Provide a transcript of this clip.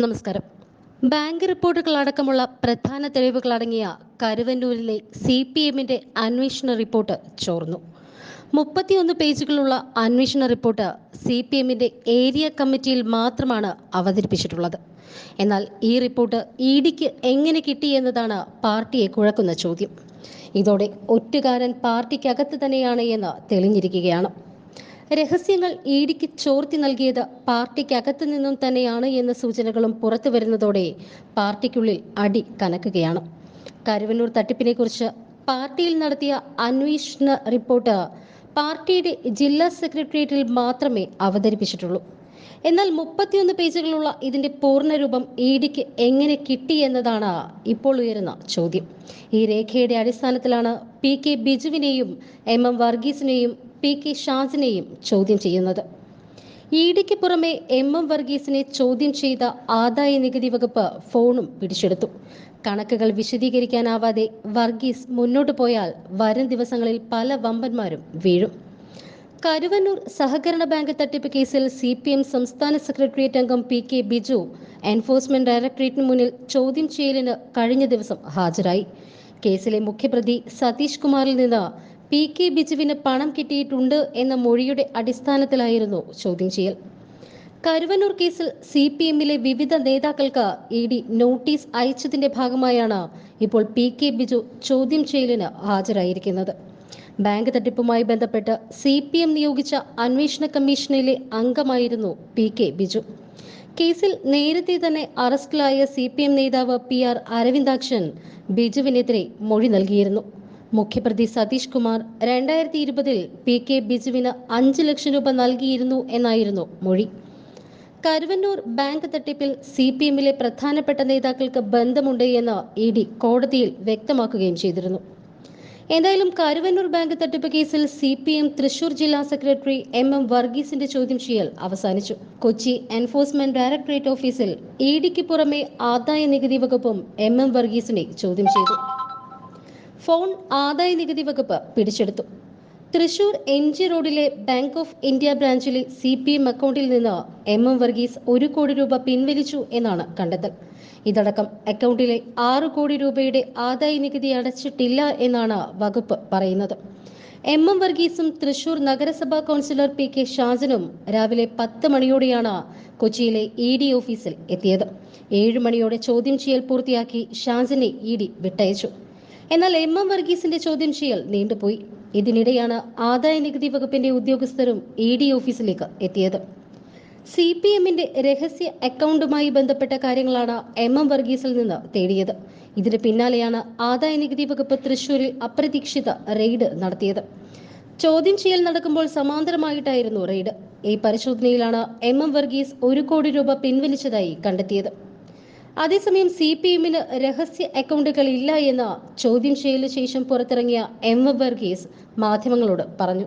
നമസ്കാരം. ബാങ്ക് റിപ്പോർട്ടുകൾ അടക്കമുള്ള പ്രധാന തെളിവുകളടങ്ങിയ കരുവന്നൂരിലെ സി പി എമ്മിന്റെ അന്വേഷണ റിപ്പോർട്ട് ചോർന്നു. മുപ്പത്തിയൊന്ന് പേജുകളുള്ള അന്വേഷണ റിപ്പോർട്ട് സി പി എമ്മിന്റെ ഏരിയ കമ്മിറ്റിയിൽ മാത്രമാണ് അവതരിപ്പിച്ചിട്ടുള്ളത്. എന്നാൽ ഈ റിപ്പോർട്ട് ഇ ഡിക്ക് എങ്ങനെ കിട്ടി എന്നതാണ് പാർട്ടിയെ കുഴക്കുന്ന ചോദ്യം. ഇതോടെ ഒറ്റുകാരൻ പാർട്ടിക്കകത്ത് തന്നെയാണ് എന്ന് തെളിഞ്ഞിരിക്കുകയാണ്. രഹസ്യങ്ങൾ ഇ ഡിക്ക് ചോർത്തി നൽകിയത് പാർട്ടിക്കകത്തു നിന്നും തന്നെയാണ് എന്ന സൂചനകളും പുറത്തു വരുന്നതോടെ പാർട്ടിക്കുള്ളിൽ അടി കനക്കുകയാണ്. കരുവന്നൂർ തട്ടിപ്പിനെ കുറിച്ച് പാർട്ടിയിൽ നടത്തിയ അന്വേഷണ റിപ്പോർട്ട് പാർട്ടിയുടെ ജില്ലാ സെക്രട്ടേറിയറ്റിൽ മാത്രമേ അവതരിപ്പിച്ചിട്ടുള്ളൂ. എന്നാൽ മുപ്പത്തിയൊന്ന് പേജുകളുള്ള ഇതിന്റെ പൂർണരൂപം ഇ ഡിക്ക് എങ്ങനെ കിട്ടി എന്നതാണ് ഇപ്പോൾ ഉയരുന്ന ചോദ്യം. ഈ രേഖയുടെ അടിസ്ഥാനത്തിലാണ് പി കെ ബിജുവിനെയും എം എം വർഗീസിനെയും പി കെ ഷാജിനെയും ചോദ്യം ചെയ്യുന്നത്. ഇ ഡിക്ക് പുറമെ എം എം വർഗീസിനെ ചോദ്യം ചെയ്ത ആദായ നികുതി വകുപ്പ് ഫോണും പിടിച്ചെടുത്തു. കണക്കുകൾ വിശദീകരിക്കാനാവാതെ വർഗീസ് മുന്നോട്ട് പോയാൽ വരും ദിവസങ്ങളിൽ പല വമ്പന്മാരും വീഴും. കരുവന്നൂർ സഹകരണ ബാങ്ക് തട്ടിപ്പ് കേസിൽ സി പി എം സംസ്ഥാന സെക്രട്ടേറിയറ്റ് അംഗം പി കെ ബിജു എൻഫോഴ്സ്മെന്റ് ഡയറക്ടറേറ്റിന് മുന്നിൽ ചോദ്യം ചെയ്യലിന് കഴിഞ്ഞ ദിവസം ഹാജരായി. കേസിലെ മുഖ്യപ്രതി സതീഷ് കുമാറിൽ നിന്ന് പി കെ ബിജുവിന് പണം കിട്ടിയിട്ടുണ്ട് എന്ന മൊഴിയുടെ അടിസ്ഥാനത്തിലായിരുന്നു ചോദ്യം ചെയ്യൽ. കരുവന്നൂർ കേസിൽ സി പി എമ്മിലെ വിവിധ നേതാക്കൾക്ക് ഇ ഡി നോട്ടീസ് അയച്ചതിന്റെ ഭാഗമായാണ് ഇപ്പോൾ പി കെ ബിജു ചോദ്യം ചെയ്യലിന് ഹാജരായിരിക്കുന്നത്. ബാങ്ക് തട്ടിപ്പുമായി ബന്ധപ്പെട്ട് സി പി എം നിയോഗിച്ച അന്വേഷണ കമ്മീഷനിലെ അംഗമായിരുന്നു പി കെ ബിജു. കേസിൽ നേരത്തെ തന്നെ അറസ്റ്റിലായ സി പി എം നേതാവ് പി ആർ അരവിന്ദാക്ഷൻ ബിജുവിനെതിരെ മൊഴി നൽകിയിരുന്നു. മുഖ്യപ്രതി സതീഷ് കുമാർ രണ്ടായിരത്തി ഇരുപതിൽ പി കെ ബിജുവിന് അഞ്ച് ലക്ഷം രൂപ നൽകിയിരുന്നു എന്നായിരുന്നു മൊഴി. കരുവന്നൂർ ബാങ്ക് തട്ടിപ്പിൽ സി പി എമ്മിലെ പ്രധാനപ്പെട്ട നേതാക്കൾക്ക് ബന്ധമുണ്ട് എന്ന് ഇ ഡി കോടതിയിൽ വ്യക്തമാക്കുകയും ചെയ്തിരുന്നു. എന്തായാലും കരുവന്നൂർ ബാങ്ക് തട്ടിപ്പ് കേസിൽ സി പി എം തൃശൂർ ജില്ലാ സെക്രട്ടറി എം എം വർഗീസിന്റെ ചോദ്യം ചെയ്യൽ അവസാനിച്ചു. കൊച്ചി എൻഫോഴ്സ്മെന്റ് ഡയറക്ടറേറ്റ് ഓഫീസിൽ ഇ ഡിക്ക് പുറമെ ആദായ നികുതി വകുപ്പും എം എം വർഗീസിനെ ചോദ്യം ചെയ്തു. ഫോൺ ആദായ നികുതി വകുപ്പ് പിടിച്ചെടുത്തു. തൃശൂർ എം ജി റോഡിലെ ബാങ്ക് ഓഫ് ഇന്ത്യ ബ്രാഞ്ചിലെ സി പി എം അക്കൗണ്ടിൽ നിന്ന് എം എം വർഗീസ് ഒരു കോടി രൂപ പിൻവലിച്ചു എന്നാണ് കണ്ടെത്തൽ. ഇതടക്കം അക്കൗണ്ടിലെ ആറ് കോടി രൂപയുടെ ആദായ നികുതി അടച്ചിട്ടില്ല എന്നാണ് വകുപ്പ് പറയുന്നത്. എം എം വർഗീസും തൃശൂർ നഗരസഭാ കൗൺസിലർ പി കെ ഷാജനും രാവിലെ പത്ത് മണിയോടെയാണ് കൊച്ചിയിലെ ഇ ഡി ഓഫീസിൽ എത്തിയത്. ഏഴ് മണിയോടെ ചോദ്യം ചെയ്യൽ പൂർത്തിയാക്കി ഷാജനെ ഇ ഡി വിട്ടയച്ചു. എന്നാൽ എം എം വർഗീസിന്റെ ചോദ്യം ചെയ്യൽ നീണ്ടുപോയി. ഇതിനിടെയാണ് ആദായ നികുതി വകുപ്പിന്റെ ഉദ്യോഗസ്ഥരും ഇ ഡി ഓഫീസിലേക്ക് എത്തിയത്. സി പി എമ്മിന്റെ രഹസ്യ അക്കൗണ്ടുമായി ബന്ധപ്പെട്ട കാര്യങ്ങളാണ് എം എം വർഗീസിൽ നിന്ന് തേടിയത്. ഇതിന് പിന്നാലെയാണ് ആദായ നികുതി വകുപ്പ് തൃശൂരിൽ അപ്രതീക്ഷിത റെയ്ഡ് നടത്തിയത്. ചോദ്യം ചെയ്യൽ നടക്കുമ്പോൾ സമാന്തരമായിട്ടായിരുന്നു റെയ്ഡ്. ഈ പരിശോധനയിലാണ് എം എം വർഗീസ് ഒരു കോടി രൂപ പിൻവലിച്ചതായി കണ്ടെത്തിയത്. അതേസമയം സി പി എമ്മിന് രഹസ്യ അക്കൗണ്ടുകൾ ഇല്ല എന്ന് ചോദ്യം ചെയ്യലിന് ശേഷം പുറത്തിറങ്ങിയ എം വർഗീസ് മാധ്യമങ്ങളോട് പറഞ്ഞു.